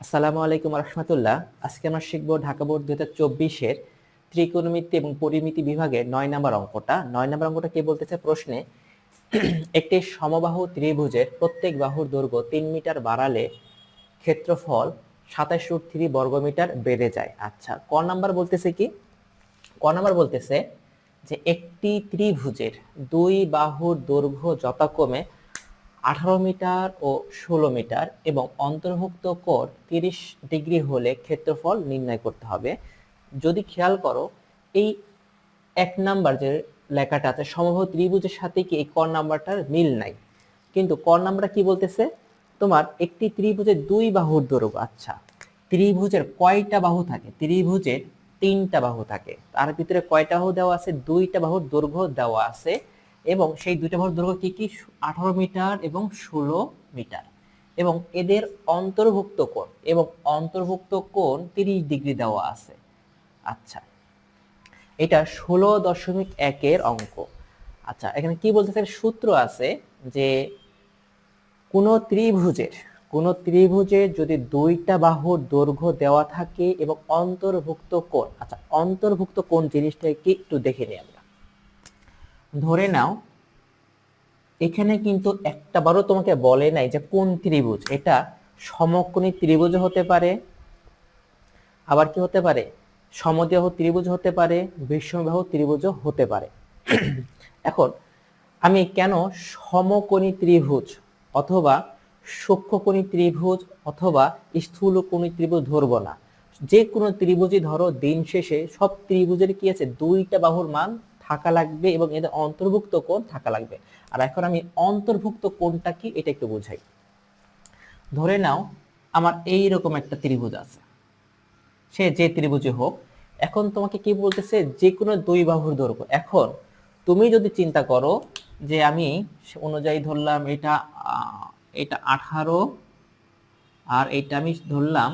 আসসালামু আলাইকুম রহমতুল্লাহ। আজকে আমরা শিখব ঢাকা বোর্ড দুই হাজার চব্বিশের ত্রিকোণমিতি এবং পরিমিতি বিভাগের নয় নম্বর অঙ্কটা। নয় নম্বর অঙ্কটা কি বলতেছে? প্রশ্নে একটি সমবাহু ত্রিভুজের প্রত্যেক বাহুর দৈর্ঘ্য তিন মিটার বাড়ালে ক্ষেত্রফল সাতাশ রুট থ্রি বর্গমিটার বেড়ে যায়। আচ্ছা ক নাম্বার বলতেছে কি? ক নাম্বার বলতেছে যে একটি ত্রিভুজের দুই বাহুর দৈর্ঘ্য যথাক্রমে আঠারো মিটার ও ষোলো মিটার এবং অন্তর্ভুক্ত কোণ তিরিশ ডিগ্রি হলে ক্ষেত্রফল নির্ণয় করতে হবে। যদি খেয়াল করো, এই এক নাম্বার যে লেখাটা আছে, সমবাহু ত্রিভুজের সাথে কি এই ক নাম্বারটার মিল নাই? কিন্তু ক নাম্বারটা কি বলতেছে? তোমার একটি ত্রিভুজের দুই বাহুর দৈর্ঘ্য আচ্ছা ত্রিভুজের কয়টা বাহু থাকে? ত্রিভুজের তিনটা বাহু থাকে। তার ভিতরে কয়টা বাহু দেওয়া আছে? দুইটা বাহুর দৈর্ঘ্য দেওয়া আছে। এবং সেই দুইটা বাহুর দৈর্ঘ্য কি কি? আঠারো মিটার এবং ষোলো মিটার। এবং এদের অন্তর্ভুক্ত কোণ, এবং অন্তর্ভুক্ত কোণ তিরিশ ডিগ্রি দেওয়া আছে। আচ্ছা এটা ষোলো দশমিক একের অঙ্ক। আচ্ছা এখানে কি বলতেছে সূত্র আছে যে কোন ত্রিভুজের কোন ত্রিভুজের যদি দুইটা বাহুর দৈর্ঘ্য দেওয়া থাকে এবং অন্তর্ভুক্ত কোণ আচ্ছা অন্তর্ভুক্ত কোণ জিনিসটা কি একটু দেখে নিই আমরা। ধরে নাও, এখানে কিন্তু একটা বারও তোমাকে বলে নাই যে কোন ত্রিভুজ। এটা সমকোণী ত্রিভুজ হতে পারে, আবার কি হতে পারে? সমদ্বাহু ত্রিভুজ হতে পারে বিষমবাহু ত্রিভুজও হতে পারে। এখন, আমি কেন সমকোণী ত্রিভুজ অথবা সূক্ষ্মকোণী ত্রিভুজ অথবা স্থূলকোণী ত্রিভুজ ধরবো না? যে কোনো ত্রিভুজই ধরো, দিন শেষে সব ত্রিভুজের কি আছে? দুইটা বাহুর মান থাকা লাগবে এবং এদের অন্তর্ভুক্ত কোণ থাকা লাগবে। আর এখন আমি অন্তর্ভুক্ত কোণটা কি, এটা একটু বুঝাই। ধরে নাও, আমার এই রকম একটা ত্রিভুজ আছে। সে যে ত্রিভুজে হোক, এখন তোমাকে কি বলতেছে? যে কোনো দুই বাহুর দৈর্ঘ্য। এখন তুমি যদি চিন্তা করো যে আমি অনুযায়ী ধরলাম এটা এটা আঠারো, আর এটা আমি ধরলাম,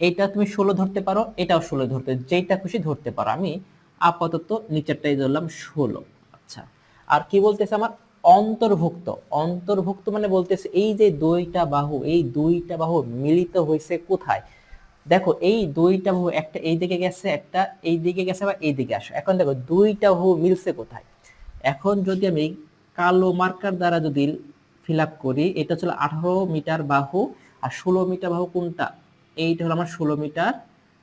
এটা তুমি ষোলো ধরতে পারো, এটাও ষোলো ধরতে যেটা খুশি ধরতে পারো। আমি আপাতত নিচেরটাই ধরলাম ষোলো। আচ্ছা আর কি বলতেছে আমার? অন্তর্ভুক্ত। অন্তর্ভুক্ত মানে বলতেছে এই যে দুইটা বাহু, এই দুইটা বাহু মিলিত হয়েছে কোথায়? দেখো, এই দুইটা বাহু একটা এই দিকে গেছে, একটা এই দিকে গেছে বা এই দিকে আসো। এখন দেখো, দুইটা বাহু মিলছে কোথায়? এখন যদি আমি কালো মার্কার দ্বারা যদি ফিল করি, এটা ছিল আঠারো মিটার বাহু, আর ষোলো মিটার বাহু কোনটা? এইটা হলো আমার ষোলো মিটার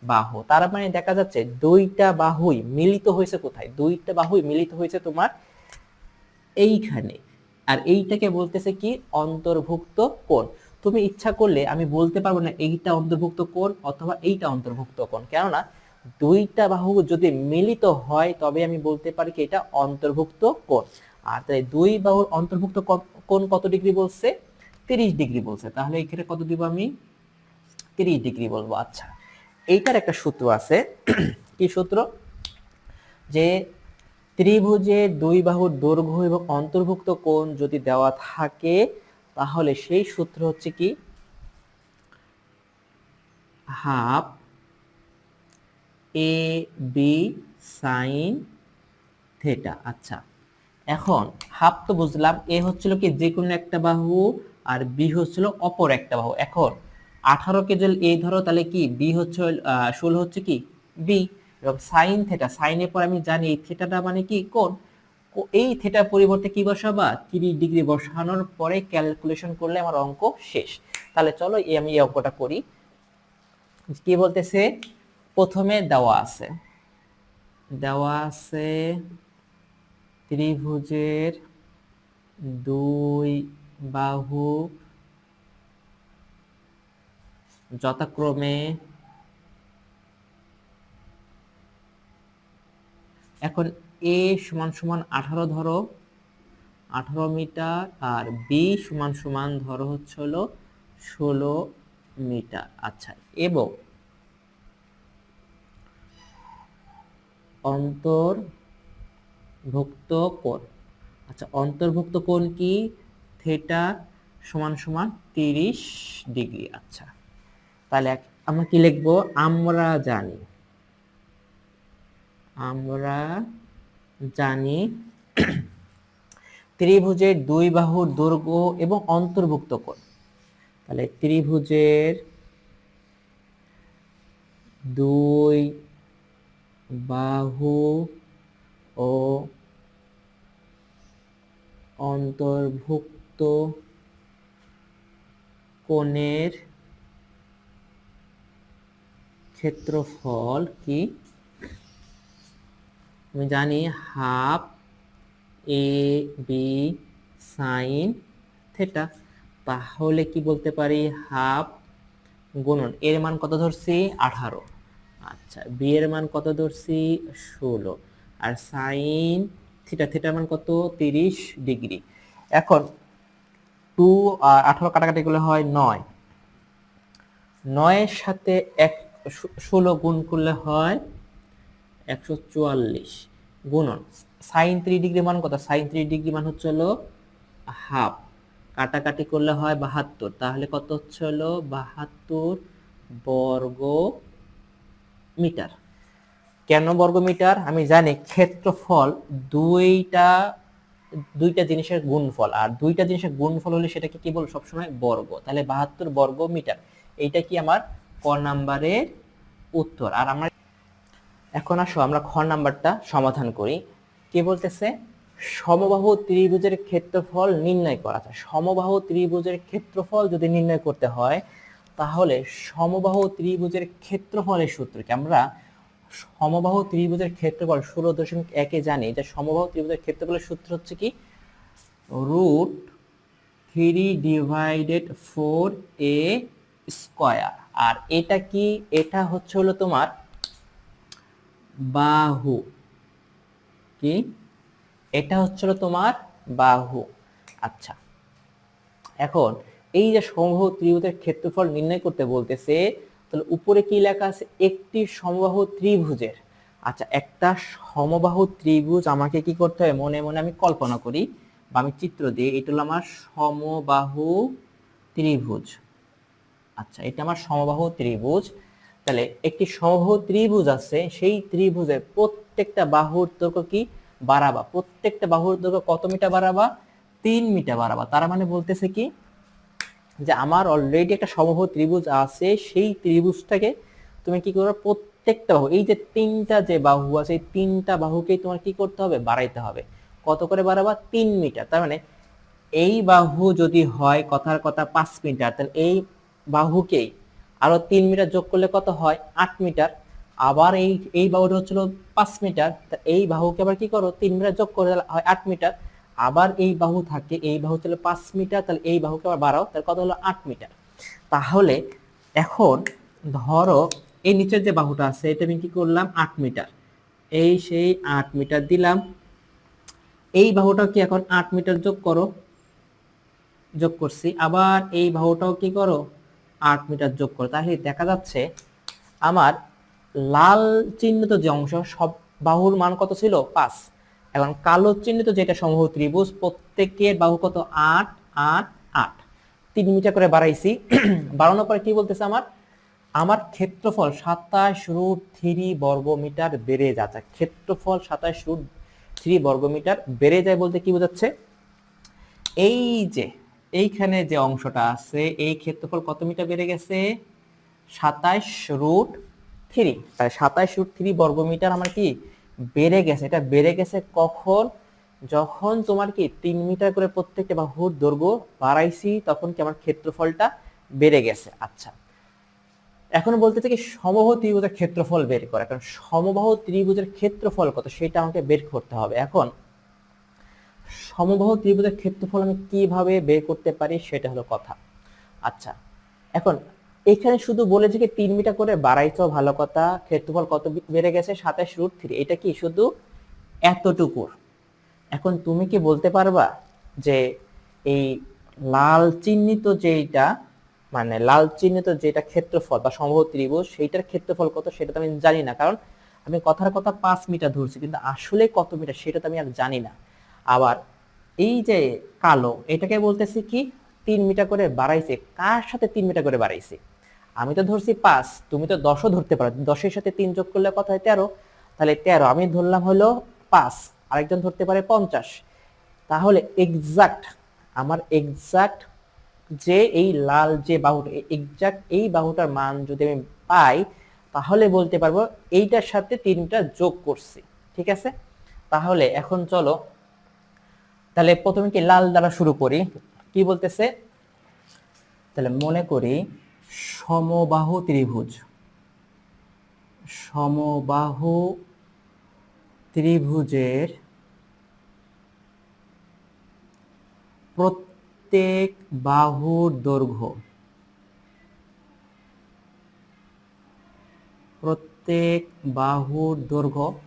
বাহু। তার মানে দেখা যাচ্ছে দুইটা বাহুই মিলিত হয়েছে কোথায়? দুইটা বাহুই মিলিত হয়েছে তোমার এইখানে। আর এইটাকে বলতেছে কি? অন্তর্ভুক্ত কোণ। তুমি ইচ্ছা করলে, আমি বলতে পারব না এইটা অন্তর্ভুক্ত কোণ অথবা এইটা অন্তর্ভুক্ত কোণ। কেননা দুইটা বাহু যদি মিলিত হয়, তবে আমি বলতে পারি কি এটা অন্তর্ভুক্ত কোণ। আর তাই দুই বাহুর অন্তর্ভুক্ত ক- কোণ কত ডিগ্রি বলছে? তিরিশ ডিগ্রি বলছে। তাহলে এখানে কত দিব আমি? তিরিশ ডিগ্রি বলব। আচ্ছা। এইটার একটা সূত্র আছে। কি সূত্র? যে ত্রিভুজে দুই বাহুর দৈর্ঘ্য এবং অন্তর্ভুক্ত কোণ যদি দেওয়া থাকে, তাহলে সেই সূত্র হচ্ছে কি? Half A B sine theta. আচ্ছা এখন হাফ তো বুঝলাম, এ হচ্ছিল কি যে কোনো একটা বাহু আর বি হচ্ছিল অপর একটা বাহু। এখন আঠারো কে যদি এ ধরো তাহলে কি? বি হচ্ছে ষোলো হচ্ছে কি? বি এবং সাইন থেটা সাইনের পর আমি জানি এই থেটাটা মানে কি? কোন এই থেটার পরিবর্তে কি বসাবা? তিরিশ ডিগ্রি বসানোর পরে ক্যালকুলেশন করলে আমার অঙ্ক শেষ। তাহলে চলো এই আমি এই অঙ্কটা করি। কি বলতেছে? প্রথমে দেওয়া আছে। দেওয়া আছে ত্রিভুজের দুই বাহু যথাক্রমে এখন এ সমান সমান আঠারো ধরো। আঠারো মিটার আর বি সমান সমান ধরো হচ্ছে হলো ষোলো মিটার। আচ্ছা এবং অন্তর্ভুক্ত কোণ। আচ্ছা অন্তর্ভুক্ত কোণ কি? থেটা সমান সমান তিরিশ ডিগ্রি। আচ্ছা তাহলে আমরা কি লিখব? আমরা জানি। আমরা জানি ত্রিভুজের দুই বাহুর দৈর্ঘ্য এবং অন্তর্ভুক্ত কোণ। তাহলে ত্রিভুজের দুই বাহু ও অন্তর্ভুক্ত কোণের ক্ষেত্রফল কি? আমি জানি half A B sine theta. তাহলে কি বলতে পারি? হাফ গুণন। এর মান কত ধরছি? আঠারো। আচ্ছা বি এর মান কত ধরছি? ষোলো। আর সাইন থিটা, থিটার মান কত? তিরিশ ডিগ্রি। এখন টু আঠারো কাটাকাটি হয় নয়। নয়ের সাথে এক ষোলো গুণ করলে হয় একশো চুয়াল্লিশ গুণন। সাইন থ্রি ডিগ্রি মান কত? সাইন থ্রি ডিগ্রি মান হচ্ছে হলো হাফ কাটাকাটি করলে হয় বাহাত্তর। তাহলে কত হচ্ছে হলো? বাহাত্তর বর্গ মিটার। কেন বর্গ মিটার? আমি জানি ক্ষেত্রফল দুইটা দুইটা জিনিসের গুণফল। আর দুইটা জিনিসের গুণফল হলে সেটাকে কি বলব? সবসময় বর্গ। তাহলে বাহাত্তর বর্গ মিটার। এইটা কি আমার নাম্বারের উত্তর। আর আমরা এখন আসো, আমরা খ নাম্বারটা সমাধান করি। কি বলতেছে? সমবাহু ত্রিভুজের ক্ষেত্রফল নির্ণয় করা আচ্ছা সমবাহু ত্রিভুজের ক্ষেত্রফল যদি নির্ণয় করতে হয়, তাহলে সমবাহু ত্রিভুজের ক্ষেত্রফলের সূত্র কি? আমরা সমবাহু ত্রিভুজের ক্ষেত্রফল ষোলো দশমিক একে জানি। যে সমবাহু ত্রিভুজের ক্ষেত্রফলের সূত্র হচ্ছে কি? Root three divided four A square. আর এটা কি? এটা হচ্ছে হলো তোমার বাহু। কি? এটা হচ্ছিল তোমার বাহু। আচ্ছা। এখন এই যে সমবাহু ত্রিভুজের ক্ষেত্রফল নির্ণয় করতে বলতেছে, তাহলে উপরে কি লেখা আছে? একটি সমবাহু ত্রিভুজের। আচ্ছা একটা সমবাহু ত্রিভুজ আমাকে কি করতে হবে মনে মনে আমি কল্পনা করি বা আমি চিত্র দিই এটা হলো আমার সমবাহু ত্রিভুজ। আচ্ছা এটা আমার সমবাহু ত্রিভুজ। তাহলে একটি সমবাহু ত্রিভুজ আছে, সেই ত্রিভুজের প্রত্যেকটা বাহুর দৈর্ঘ্য কি? বাড়াবা। প্রত্যেকটা বাহুর দৈর্ঘ্য কত মিটার বাড়াবা? তিন মিটার বাড়াবা। তার মানে বলতেছে কি? যে আমার অলরেডি একটা সমবাহু ত্রিভুজ আছে, সেই ত্রিভুজটাকে তুমি কি করবে প্রত্যেকটা বাহু, এই যে তিনটা যে বাহু আছে, এই তিনটা বাহুকেই তোমার কি করতে হবে? বাড়াইতে হবে। কত করে বাড়াবা? তিন মিটার। তার মানে এই বাহু যদি হয় কথার কথা পাঁচ মিটার, তাহলে এই বাহুকেই। আরও তিন মিটার যোগ করলে কত হয়? আট মিটার। আবার এই এই বাহুটা হচ্ছিল পাঁচ মিটার। তা এই বাহুকে আবার কি করো? তিন মিটার যোগ করে হয় আট মিটার। আবার এই বাহু থাকে, এই বাহু ছিল পাঁচ মিটার, তাহলে এই বাহুকে আবার বাড়াও, তাহলে কত হলো? আট মিটার। তাহলে এখন ধরো এই নিচের যে বাহুটা আছে, এটা আমি কি করলাম? আট মিটার। এই সেই আট মিটার দিলাম। এই বাহুটা কি এখন আট মিটার যোগ করো? যোগ করছি। আবার এই বাহুটাও কি করো? আট মিটার যোগ করো। তাহলে দেখা যাচ্ছে আমার লাল চিহ্নিত যে অংশ, সব বাহুর মান কত ছিল? পাঁচ। এখন কালো চিহ্নিত যেটা সমবাহু ত্রিভুজ, প্রত্যেকের বাহু কত? আট আট আট। তিন মিটার করে বাড়াইছি। বাড়ানোর পরে কি বলতেছে আমার? আমার ক্ষেত্রফল সাতাশ রুট থ্রি বর্গ মিটার বেড়ে যাচ্ছে ক্ষেত্রফল সাতাশ রুট থ্রি বর্গ মিটার বেড়ে যায় বলতে কি বোঝাচ্ছে? এই যে এইখানে যে অংশটা আছে, এই ক্ষেত্রফল কত মিটার বেড়ে গেছে? সাতাইশ রুট থ্রি। তাই সাতাইশ রুট থ্রি বর্গমিটার আমার কি বেড়ে গেছে? এটা বেড়ে গেছে কখন? যখন তোমার কি তিন মিটার করে প্রত্যেকটা বাহুর দৈর্ঘ্য বাড়াইছি, তখন কি আমার ক্ষেত্রফলটা বেড়ে গেছে। আচ্ছা এখন বলতে কি সমবাহু ত্রিভুজের ক্ষেত্রফল বের করে। কারণ সমবাহু ত্রিভুজের ক্ষেত্রফল কত? সেটা আমাকে বের করতে হবে। এখন সমবাহু ত্রিভুজের ক্ষেত্রফল আমি কীভাবে বের করতে পারি সেটা হলো কথা। আচ্ছা এখন এখানে শুধু বলেছে কি তিন মিটার করে বাড়াইছো ভালো কথা, ক্ষেত্রফল কত বেড়ে গেছে? সাতাশ রুট থ্রি এটা কি শুধু এতটুকুর এখন তুমি কি বলতে পারবা যে এই লাল চিহ্নিত যেটা মানে লাল চিহ্নিত যেটা ক্ষেত্রফল বা সম্ভব ত্রিভুজ, সেইটার ক্ষেত্রফল কত সেটা তো আমি জানি না, কারণ আমি কথার কথা পাঁচ মিটার ধরছি, কিন্তু আসলে কত মিটার সেটা তো আমি আর জানি না। আবার এই যে কালো, এটাকে বলতেছি কি তিন মিটার করে বাড়াইছে। কার সাথে তিন মিটার করে বাড়াইছে? আমি তো ধরছি পাঁচ, তুমি তো দশও ধরতে পারো। দশের সাথে তিন যোগ করলে কত হয়? তেরো। তাহলে তেরো, আমি ধরলাম হলো পাঁচ, আরেকজন ধরতে পারে পঞ্চাশ। তাহলে এক্সাক্ট আমার এক্সাক্ট যে এই লাল যে বাহুটা এক্সাক্ট এই বাহুটার মান যদি আমি পাই, তাহলে বলতে পারব এইটার সাথে তিনটা যোগ করছি। ঠিক আছে? তাহলে এখন চলো তাহলে প্রথমে কি লাল দ্বারা শুরু করি? কি বলতেছে? তাহলে মনে করি সমবাহু ত্রিভুজ। সমবাহু ত্রিভুজের প্রত্যেক বাহুর দৈর্ঘ্য। প্রত্যেক বাহুর দৈর্ঘ্য।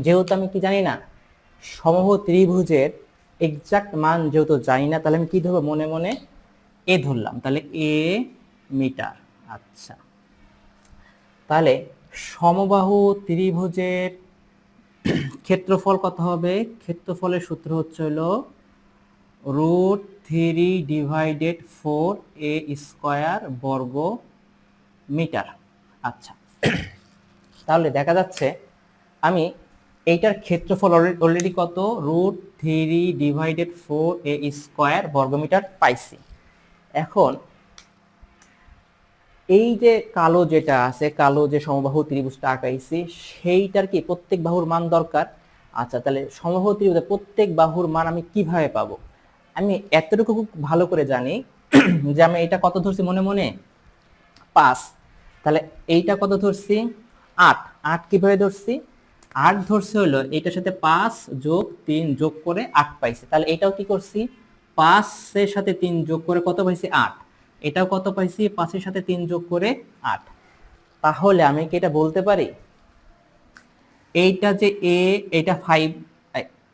যেহেতু আমি কি জানি না সমবাহু ত্রিভুজের এক্সাক্ট মান যেহেতু জানি না, তাহলে আমি কি ধরবো মনে মনে? এ ধরলাম। তাহলে এ মিটার আচ্ছা। তাহলে সমবাহু ত্রিভুজের ক্ষেত্রফল কত হবে? ক্ষেত্রফলের সূত্র হচ্ছে হলো root three divided four A square বর্গ মিটার আচ্ছা। তাহলে দেখা যাচ্ছে আমি এইটার ক্ষেত্রফল অলরেডি কত? Root three divided four A square বর্গমিটার পাইছি এখন, এই যে কালো যেটা আছে, কালো যে সমবাহু ত্রিভুজটা আঁকাইছি, সেইটার কি প্রত্যেক বাহুর মান দরকার? আচ্ছা তাহলে সমবাহু ত্রিভুজের প্রত্যেক বাহুর মান আমি কীভাবে পাবো? আমি এতটুকু ভালো করে জানি যে আমি এটা কত ধরছি মনে মনে? পাঁচ। তাহলে এইটা কত ধরছি? আট। আট কীভাবে ধরছি? আট ধরছে হলো, এটার সাথে পাঁচ যোগ তিন যোগ করে আট পাইছি। তাহলে এটাও কি করছি? পাঁচের সাথে তিন যোগ করে কত পাইছি? আট। এটাও কত পাইছি? পাঁচের সাথে তিন যোগ করে আট। তাহলে আমি কি এটা বলতে পারি? এইটা যে এ, এটা ফাইভ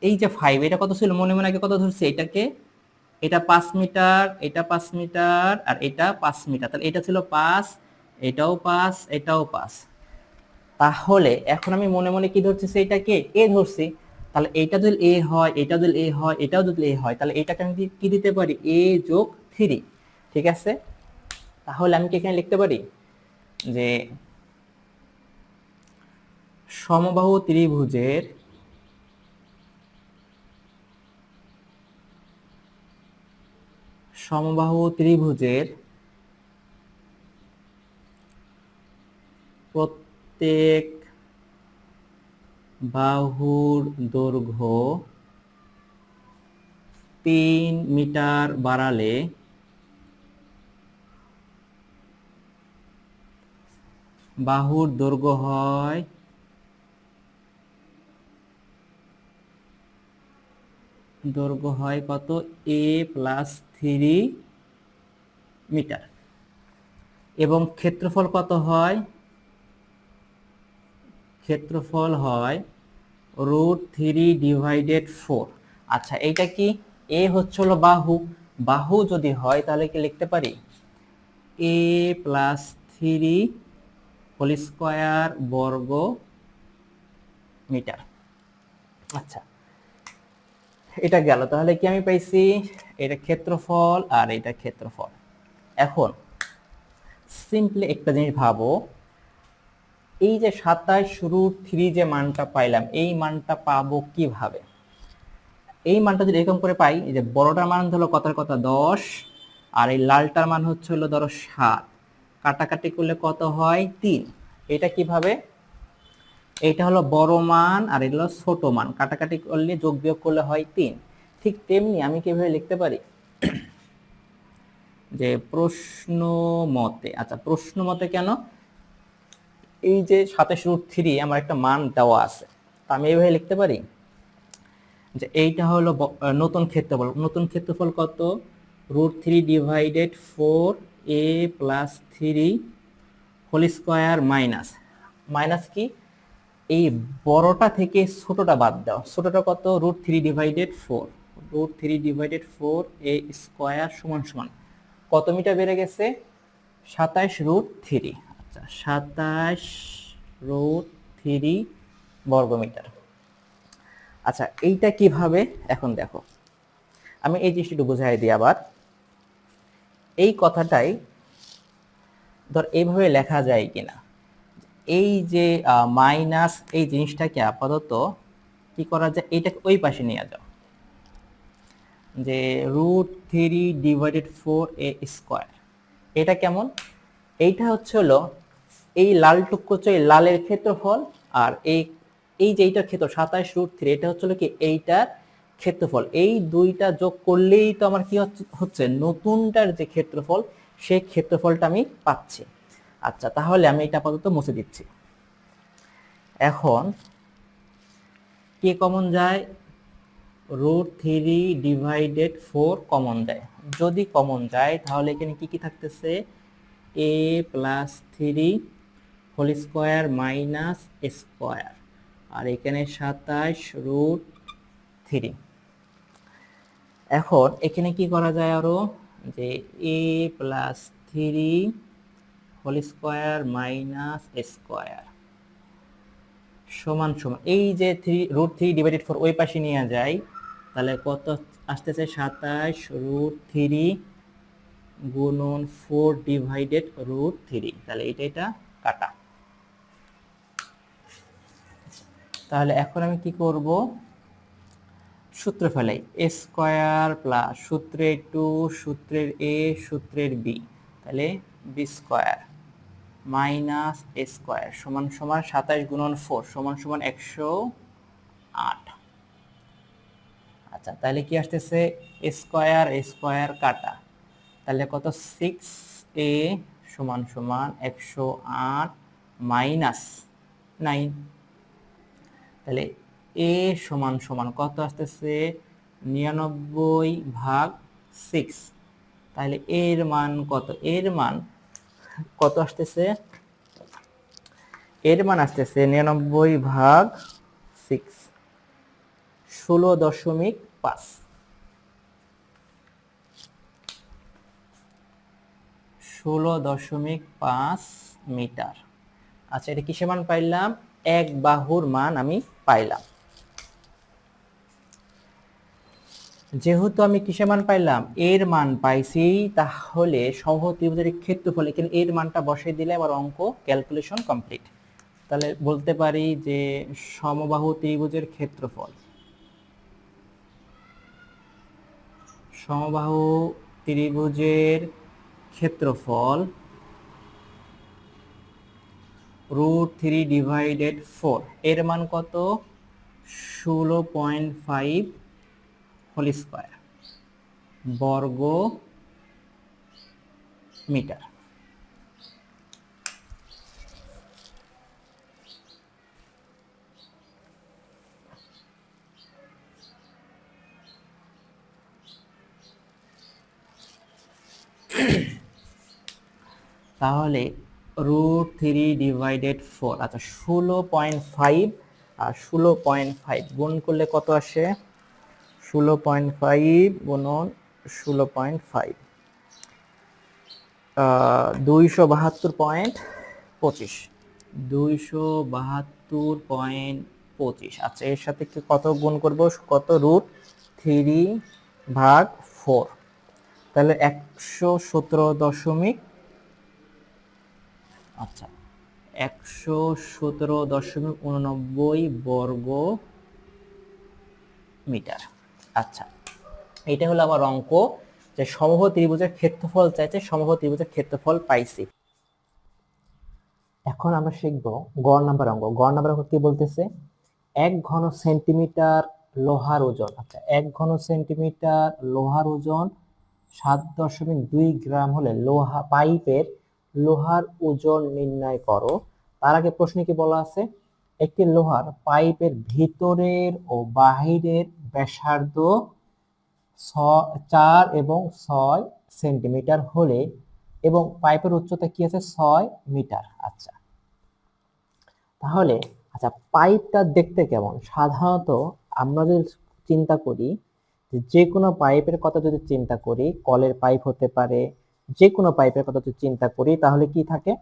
এই যে ফাইভ এটা কত ছিল? মনে মনে আগে কত ধরছি? এটাকে? এটা পাঁচ মিটার, এটা পাঁচ মিটার, আর এটা পাঁচ মিটার। তাহলে এটা ছিল পাঁচ, এটাও পাঁচ এটাও পাঁচ। তাহলে এখন আমি মনে মনে কি ধরছি, সেইটাকে এ ধরছি। তাহলে এইটা যদি এ হয় এটা যদি এ হয়, এটাও যদি এ হয়, তাহলে এটাকে আমি কি দিতে পারি? এ যোগ থ্রি ঠিক আছে? তাহলে আমি কি এখানে লিখতে পারি? যে সমবাহু ত্রিভুজের সমবাহু ত্রিভুজের প্রত্যেক বাহুর দৈর্ঘ্য তিন মিটার বাড়ালে বাহুর দৈর্ঘ্য হয় দৈর্ঘ্য হয় কত? A plus three metre. এবং ক্ষেত্রফল কত হয়? ক্ষেত্রফল হয় রুট থ্রি ডিভাইডেড ফোর আচ্ছা এইটা কি? এ হচ্ছে হলো বাহু। বাহু যদি হয়, তাহলে কি লিখতে পারি? A plus three whole square বর্গ মিটার আচ্ছা এটা গেল। তাহলে কি আমি পাইছি? এটা ক্ষেত্রফল আর এটা ক্ষেত্রফল। এখন সিম্পলি একটা জিনিস ভাবো। এই যে সাতাশ রুট থ্রি যে মানটা পাইলাম, এই মানটা পাবো কীভাবে? এই মানটা যদি এরকম করে পাই যে বড়টার মান হলো কথার কথা দশ। আর এই লালটার মান হচ্ছে হলো ধরো সাত। কাটাকাটি করলে কত হয়? তিন। এটা কীভাবে? এটা হলো বড় মান আর এটা হলো ছোট মান। কাটাকাটি করলে যোগ বিয়োগ করলে হয় তিন। ঠিক তেমনি আমি কীভাবে লিখতে পারি? যে প্রশ্ন মতে আচ্ছা প্রশ্ন মতে কেন? এই যে সাতাশ রুট থ্রি আমার একটা মান দেওয়া আছে, তা আমি এইভাবে লিখতে পারি? যে এইটা হলো নতুন ক্ষেত্রফল। নতুন ক্ষেত্রফল কত? Root three divided four A plus three whole square minus minus কি? এই বড়টা থেকে ছোটটা বাদ দাও। ছোটটা কত? Root three divided four root three divided four A square সমান সমান। কত মিটার বেড়ে গেছে? সাতাইশ রুট থ্রি আচ্ছা সাতাশ রুট থ্রি বর্গমিটার। আচ্ছা এইটা কীভাবে? এখন দেখো। আমি এই জিনিসটা বোঝাই দিই আবার। এই কথাটাই ধর এইভাবে লেখা যায় কিনা। এই যে মাইনাস এই জিনিসটাকে আপাতত কি করা যায়? এইটাকে ওই পাশে নিয়ে যাও। যে root three divided four A square. এটা কেমন? এইটা হচ্ছে হলো এই লাল টুকু হচ্ছে এই লালের ক্ষেত্রফল আর এই এই যে এইটার ক্ষেত্র, সাতাশ রুট থ্রি এটা হচ্ছে হলো কি এইটার ক্ষেত্রফল। এই দুইটা যোগ করলেই তো আমার কি হচ্ছে হচ্ছে নতুনটার যে ক্ষেত্রফল সেই ক্ষেত্রফলটা আমি পাচ্ছি। আচ্ছা তাহলে আমি এটা আপাতত মুছে দিচ্ছি। এখন কে কমন যায়? Root three divided four common দেয় যদি কমন যায়, তাহলে এখানে কি কি থাকতেছে? A plus three whole square minus square আর এখানে সাতাশ রুট থ্রি এখন এখানে কি করা যায় আরও? যে A plus three whole square minus square সমান সমান। এই যে three root three divided four ওই পাশে নিয়ে যায় তাহলে কত আসতেছে? সাতাশ রুট থ্রি গুণন ফোর ডিভাইডেড রুট থ্রি তাহলে এটা এটা কাটা। তাহলে এখন আমি কি করব? সূত্র ফেলাই। এ স্কোয়ার প্লাস সূত্রের টু সূত্রের এ সূত্রের বি তাহলে B square minus A square সমান সমান সাতাশ গুণন ফোর সমান সমান একশো আট। আচ্ছা তাহলে কি আসতেছে? স্কোয়ার স্কোয়ার কাটা। তাহলে কত? সিক্স এ সমান সমান একশো আট মাইনাস নাইন তাহলে এ সমান সমান কত আসতেছে? নিরানব্বই ভাগ সিক্স তাহলে এর মান কত? এর মান কত আসতেছে? এর মান আসতেছে নিরানব্বই ভাগ সিক্স ষোলো দশমিক পাঁচ। ষোলো দশমিক পাঁচ মিটার। আচ্ছা এটা কিসের মান পাইলাম? এক বাহুর মান আমি পাইলাম। যেহেতু আমি কিসের মান পাইলাম? এর মান পাইছি, তাহলে সহ ত্রিভুজের ক্ষেত্রফল, এখানে এর মানটা বসাই দিলে আমার অঙ্ক ক্যালকুলেশন কমপ্লিট তাহলে বলতে পারি যে সমবাহু ত্রিভুজের ক্ষেত্রফল। সমবাহু ত্রিভুজের ক্ষেত্রফল রুট থ্রি ডিভাইডেড ফোর এর মান কত? ষোলো পয়েন্ট ফাইভ হোল স্কোয়ার বর্গ মিটার তাহলে রুট থ্রি ডিভাইডেড ফোর আচ্ছা ষোলো পয়েন্ট ফাইভ আর ষোলো পয়েন্ট ফাইভ গুণ করলে কত আসে? ষোলো পয়েন্ট ফাইভ গুণন ষোলো পয়েন্ট ফাইভ দুইশো বাহাত্তর পয়েন্ট পঁচিশ, দুইশো বাহাত্তর পয়েন্ট পঁচিশ। আচ্ছা এর সাথে কি কত গুণ করব? কত রুট থ্রি ভাগ ফোর তাহলে একশো সতেরো দশমিক আচ্ছা। একশো সতেরো দশমিক উননব্বই বর্গ মিটার। আচ্ছা এটা হলো আমার অঙ্ক যে সমবাহু ত্রিভুজের ক্ষেত্রফল চাইছে, সমবাহু ত্রিভুজের ক্ষেত্রফল পাইছি। এখন আমরা শিখব গড় নাম্বার অঙ্ক। গড় নাম্বার অঙ্ক কি বলতেছে? এক ঘন সেন্টিমিটার লোহার ওজন। আচ্ছা এক ঘন সেন্টিমিটার লোহার ওজন সাত দশমিক দুই গ্রাম হলে লোহা পাইপের লোহার ওজন নির্ণয় করো। তার আগে প্রশ্নে কি বলা আছে? একটি লোহার পাইপের ভিতরের ও বাহিরের ব্যাসার্ধ চার এবং ছয় সেন্টিমিটার হলে এবং পাইপের উচ্চতা কি আছে? ছয় মিটার। আচ্ছা। তাহলে আচ্ছা পাইপটা দেখতে কেমন? সাধারণত আমরা যদি চিন্তা করি যে কোনো পাইপের কথা যদি চিন্তা করি, কলের পাইপ হতে পারে যে কোনো পাইপের কথা যদি চিন্তা করি, তাহলে কি থাকে?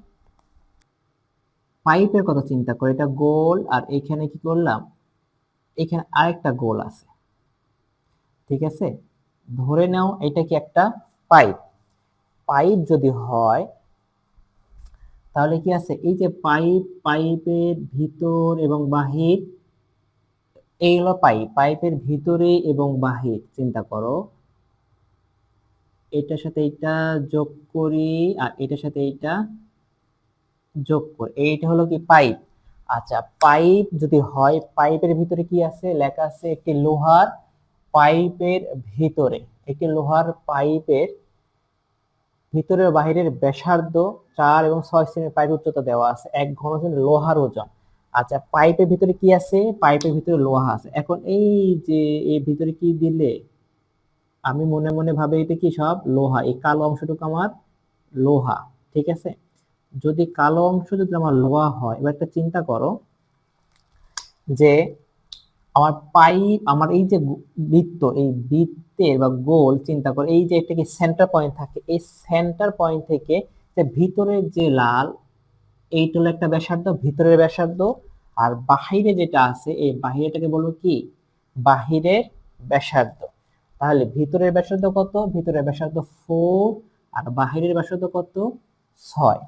পাইপের কথা চিন্তা করি, এটা গোল, আর এখানে কি করলাম? এখানে আরেকটা গোল আছে। ঠিক আছে? ধরে নাও এটা কি একটা পাইপ। পাইপ যদি হয়, তাহলে কি আছে? এই যে পাইপ, পাইপের ভিতর এবং বাহির, এই হলো পাইপ, পাইপের ভিতরে এবং বাহির, চিন্তা করো। এটার সাথে এটা যোগ করি, আর এটার সাথে এটা যোগ করি। এইটা হলো কি পাইপ আচ্ছা পাইপ যদি হয় পাইপের ভিতরে কি আছে? লেখা আছে একটি লোহার পাইপের ভিতরে। একটি লোহার পাইপের ভিতরের বাহিরের ব্যাসার্ধ চার এবং ছয় সেমি পাইপ উচ্চতা দেওয়া আছে। এক ঘন লোহার ওজন। আচ্ছা পাইপের ভিতরে কি আছে? পাইপের ভিতরে লোহা আছে। এখন এই যে, এর ভিতরে কি দিলে? আমি মনে মনে ভাবে এটা কি সব? লোহা। এই কালো অংশটুকু আমার লোহা, ঠিক আছে? যদি কালো অংশ যদি আমার লোহা হয়, এবার একটা চিন্তা করো যে আমার পাইপ আমার এই যে বৃত্ত, এই বৃত্তের বা গোল, চিন্তা করো, এই যে একটা কি সেন্টার পয়েন্ট থাকে, এই সেন্টার পয়েন্ট থেকে যে ভিতরের যে লাল, এইটা হলো একটা ব্যাসার্ধ, ভিতরের ব্যাসার্ধ, আর বাহিরে যেটা আছে, এই বাহিরেটাকে বলব কি? বাহিরের ব্যাসার্ধ। তাহলে ভিতরের ব্যাসার্ধ কত? ভিতরের ব্যাসার্ধ ফোর আর বাহিরের ব্যাসার্ধ কত? ছয়।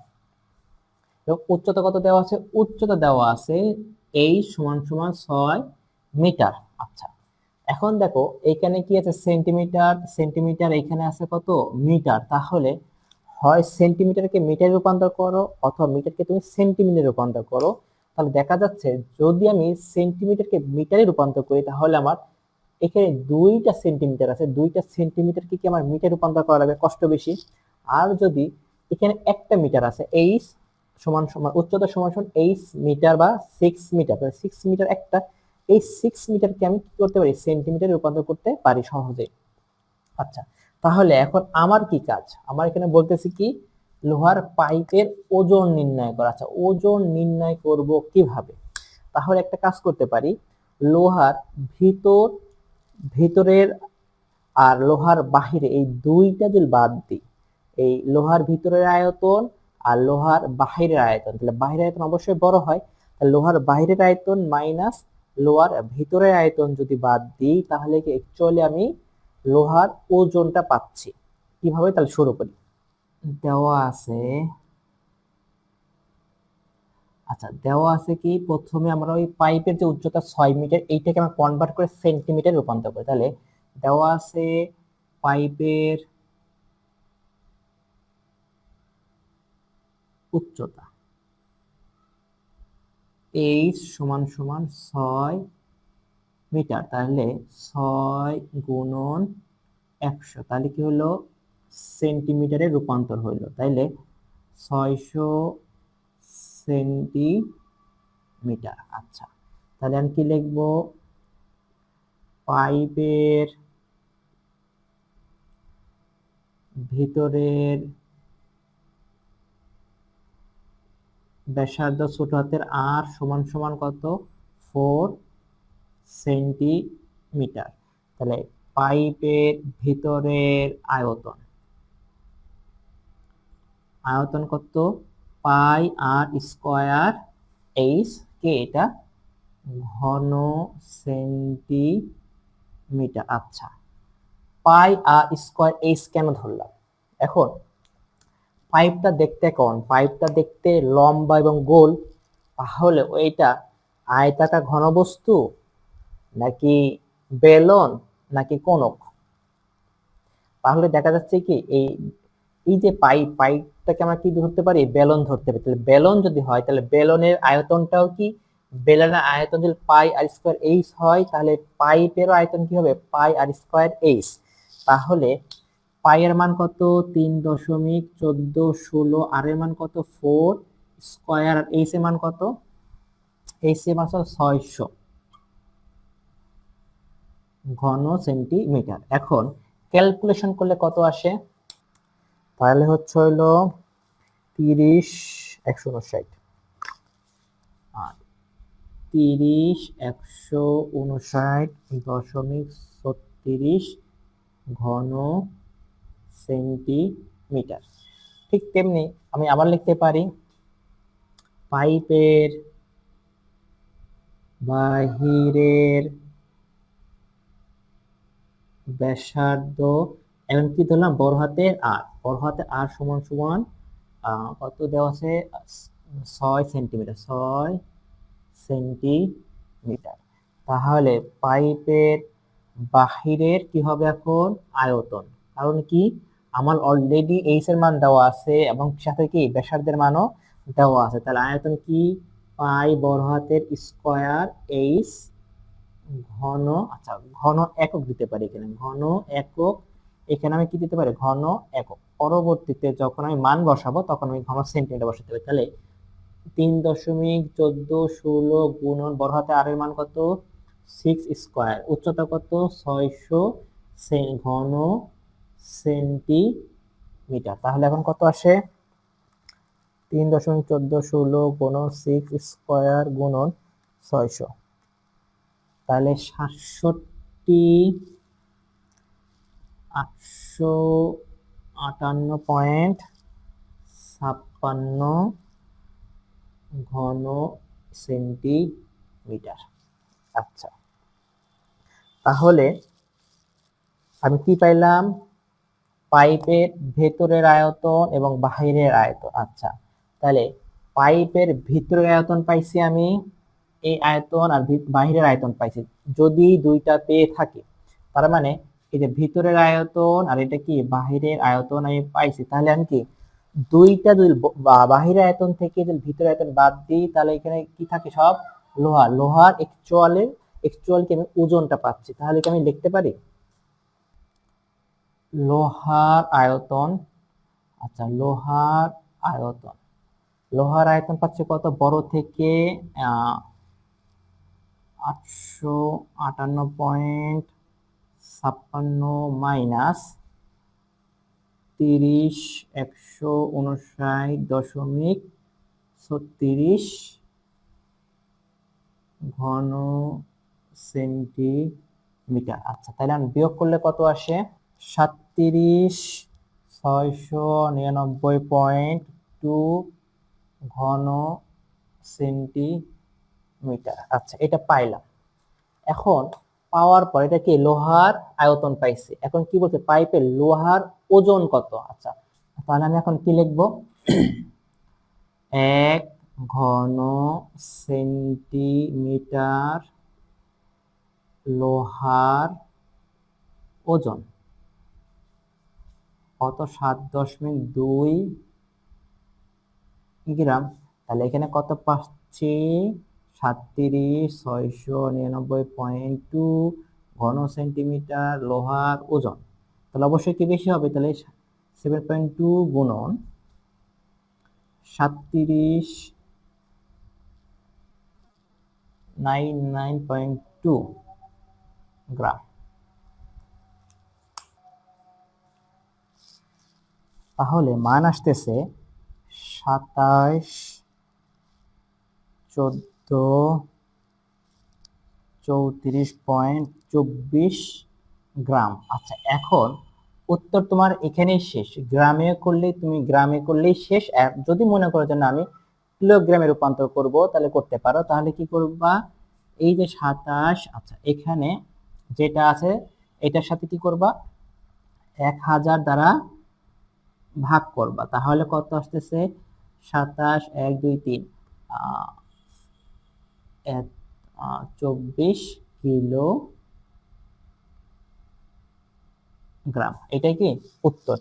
এবং উচ্চতা কত দেওয়া আছে? উচ্চতা দেওয়া আছে এই সমান সমান ছয় মিটার। আচ্ছা এখন দেখো, এখানে কি আছে? সেন্টিমিটার সেন্টিমিটার এখানে আছে কত? মিটার। তাহলে হয় সেন্টিমিটারকে মিটারে রূপান্তর করো অথবা মিটারকে তুমি সেন্টিমিটারে রূপান্তর করো। তাহলে দেখা যাচ্ছে, যদি আমি সেন্টিমিটারকে মিটারে রূপান্তর করি, তাহলে আমার এখানে দুইটা সেন্টিমিটার আছে, দুইটা সেন্টিমিটারকে কি আমার মিটার রূপান্তর করা লাগবে? কষ্ট বেশি। আর যদি এখানে একটা মিটার আছে এইচ সমান সমান, উচ্চতা সমান সমান এইচ মিটার বা সিক্স মিটার সিক্স মিটার একটা, এই সিক্স মিটারকে আমি কি করতে পারি? সেন্টিমিটারে রূপান্তর করতে পারি সহজে। আচ্ছা তাহলে এখন আমার কি কাজ? আমার এখানে বলতেছি কি, লোহার পাইপের ওজন নির্ণয় করা। আচ্ছা ওজন নির্ণয় করব কীভাবে? তাহলে একটা কাজ করতে পারি, লোহার ভিতর ভিতরের আর লোহার বাহিরে, এই দুইটা যদি বাদ দিই, এই লোহার ভিতরের আয়তন আর লোহার বাহিরের আয়তন, তাহলে বাহিরের আয়তন অবশ্যই বড় হয় লোহার বাহিরের আয়তন মাইনাস লোহার ভিতরের আয়তন যদি বাদ দিই, তাহলে কি অ্যাকচুয়ালি আমি লোহার ওজনটা পাচ্ছি। কীভাবে? তাহলে শুরু করি। দেওয়া আছে আচ্ছা দেওয়া আছে কি? প্রথমে আমরা ওই পাইপের যে উচ্চতা ছয় মিটার, এইটাকে আমরা কনভার্ট করে সেন্টিমিটার রূপান্তর করি। তাহলে দেওয়া আছে পাইপের উচ্চতা এইচ সমান সমান ছয় মিটার। তাহলে ছয় গুণন একশো, তাহলে কি হলো? সেন্টিমিটারে রূপান্তর হইল। তাইলে ছয়শো সেন্টিমিটার। আচ্ছা তাহলে আমি কি লিখব? পাইপের ভিতরের ব্যাসার্ধ ছোট হাতের আর সমান সমান কত? Four centimetre. তাহলে পাইপের ভিতরের আয়তন আয়তন কত? পাই আর স্কয়ার এইচ কে এটা? ঘন সেন্টিমিটার আচ্ছা। পাই আর স্কয়ার এইচ কেন ধরলাম? এখন পাইপটা দেখতে কেমন? পাইপটা দেখতে লম্বা এবং গোল। তাহলে ওইটা আয়তাকার ঘনবস্তু নাকি বেলন নাকি কোনক? তাহলে দেখা যাচ্ছে কি এই এই যে পাইপ পাইপটাকে আমরা কি ধরতে পারি? বেলন ধরতে পারি। তাহলে বেলন যদি হয়, তাহলে বেলনের আয়তনটাও কি? বেলনের আয়তন যদি পাই আর স্কোয়ার এইচ হয়, তাহলে পাইপেরও আয়তন কি হবে? পাই আর স্কোয়ার এইচ তাহলে পাইয়ের মান কত? তিন দশমিক চোদ্দ ষোলো আর এর মান কত? ফোর স্কোয়ার আর এইচ এর মান কত? এইচ এর মান ছয়শো ঘন সেন্টিমিটার এখন ক্যালকুলেশন করলে কত আসে? তাহলে হচ্ছে হইল তিরিশ, একশো উনষাট। আর তিরিশ, একশো উনষাট দশমিক ছত্রিশ ঘন সেন্টিমিটার। ঠিক তেমনি আমি আবার লিখতে পারি, পাইপের বাহিরের ব্যাসার্ধ এখন কি ধরলাম, বড় হাতের আর, বড় হাতে আর সমান সমান কত দেওয়া আছে? ছয় সেন্টিমিটার ছয় সেন্টিমিটার। তাহলে পাইপের বাহিরের কি হবে এখন? আয়তন। কারণ কি? আমার অলরেডি এইচ এর মান দেওয়া আছে এবং সাথে কি? ব্যাসার্ধের মানও দেওয়া আছে। তাহলে আয়তন কি? পাই বড় হাতের স্কয়ার এইচ ঘন আচ্ছা ঘন একক দিতে পারি এখানে। ঘন একক এখানে আমি কি দিতে পারি? ঘন একক। পরবর্তীতে যখন আমি মান বসাবো, তখন আমি ঘন সেন্টিমিটার বসাতে পারি। তাহলে তিন দশমিক চোদ্দ ষোলো গুণন বড় হাতে আর এর মান কত? সিক্স স্কোয়ার উচ্চতা কত? ছয়শো ঘন সেন্টিমিটার। তাহলে এখন কত আসে? তিন দশমিক চোদ্দ ষোলো গুণন সিক্স স্কোয়ার গুণন ছয়শো। তাহলে সাতষট্টি আটশো আটান্ন পয়েন্ট ছাপ্পান্ন ঘন সেন্টিমিটার। আচ্ছা। তাহলে আমি কি পাইলাম? পাইপের ভেতরের আয়তন এবং বাহিরের আয়তন। আচ্ছা। তাহলে পাইপের ভিতরের আয়তন পাইছি আমি, এই আয়তন আর বাহিরের আয়তন পাইছি। যদি দুইটা পেয়ে থাকি, তার মানে এই যে ভিতরের আয়তন আর এটা কি? বাহিরের আয়তন আমি পাইছি। তাহলে আমি কি? দুইটা দুই বাহিরের আয়তন থেকে যদি ভিতরের আয়তন বাদ দিই, তাহলে এখানে কি থাকে সব? লোহা। লোহার একচুয়ালের একচুয়ালকে আমি ওজনটা পাচ্ছি। তাহলে কি আমি লিখতে পারি? লোহার আয়তন আচ্ছা লোহার আয়তন। লোহার আয়তন পাচ্ছে কত? বড় থেকে আটশো আটান্ন পয়েন্ট ছাপ্পান্ন মাইনাস তিরিশ একশো উনষাট দশমিক ছত্রিশ ঘন সেন্টিমিটার। আচ্ছা তাহলে আমি বিয়োগ করলে কত আসে? সাতত্রিশ ছয়শো নিরানব্বই পয়েন্ট টু ঘন সেন্টিমিটার। আচ্ছা এটা পাইলাম। এখন পাওয়ার পর এটা কি লোহার আয়তন পাইছি। এখন কি বলছে? পাইপের লোহার ওজন কত? আচ্ছা তাহলে আমি এখন কি লিখব? এক ঘন সেন্টিমিটার লোহার ওজন। কত? সাত দশমিক দুই গ্রাম। তাহলে এখানে কত পাচ্ছি? সাতত্রিশ, ছয়শো নিরানব্বই পয়েন্ট টু ঘন সেন্টিমিটার লোহার ওজন। তাহলে অবশ্যই কি বেশি হবে, তাহলে সেভেন পয়েন্ট টু গুণন সাতত্রিশ nine nine point two gram. তাহলে মান আসতেছে সাতাশ, চোদ্দ চৌত্রিশ পয়েন্ট চব্বিশ গ্রাম। আচ্ছা এখন উত্তর তোমার এখানেই শেষ। গ্রামে করলে, তুমি গ্রামে করলেই শেষ। আর যদি মনে করো যে না, আমি কিলোগ্রামে রূপান্তর করব, তাহলে করতে পারো। তাহলে কি করবা? এই যে সাতাশ আচ্ছা এখানে যেটা আছে, এটার সাথে কি করবা? এক হাজার দ্বারা ভাগ করবা। তাহলে কত আসতেছে? সাতাশ, এক, দুই, তিন। এক, চব্বিশ কিলো গ্রাম। এটাই কি উত্তর?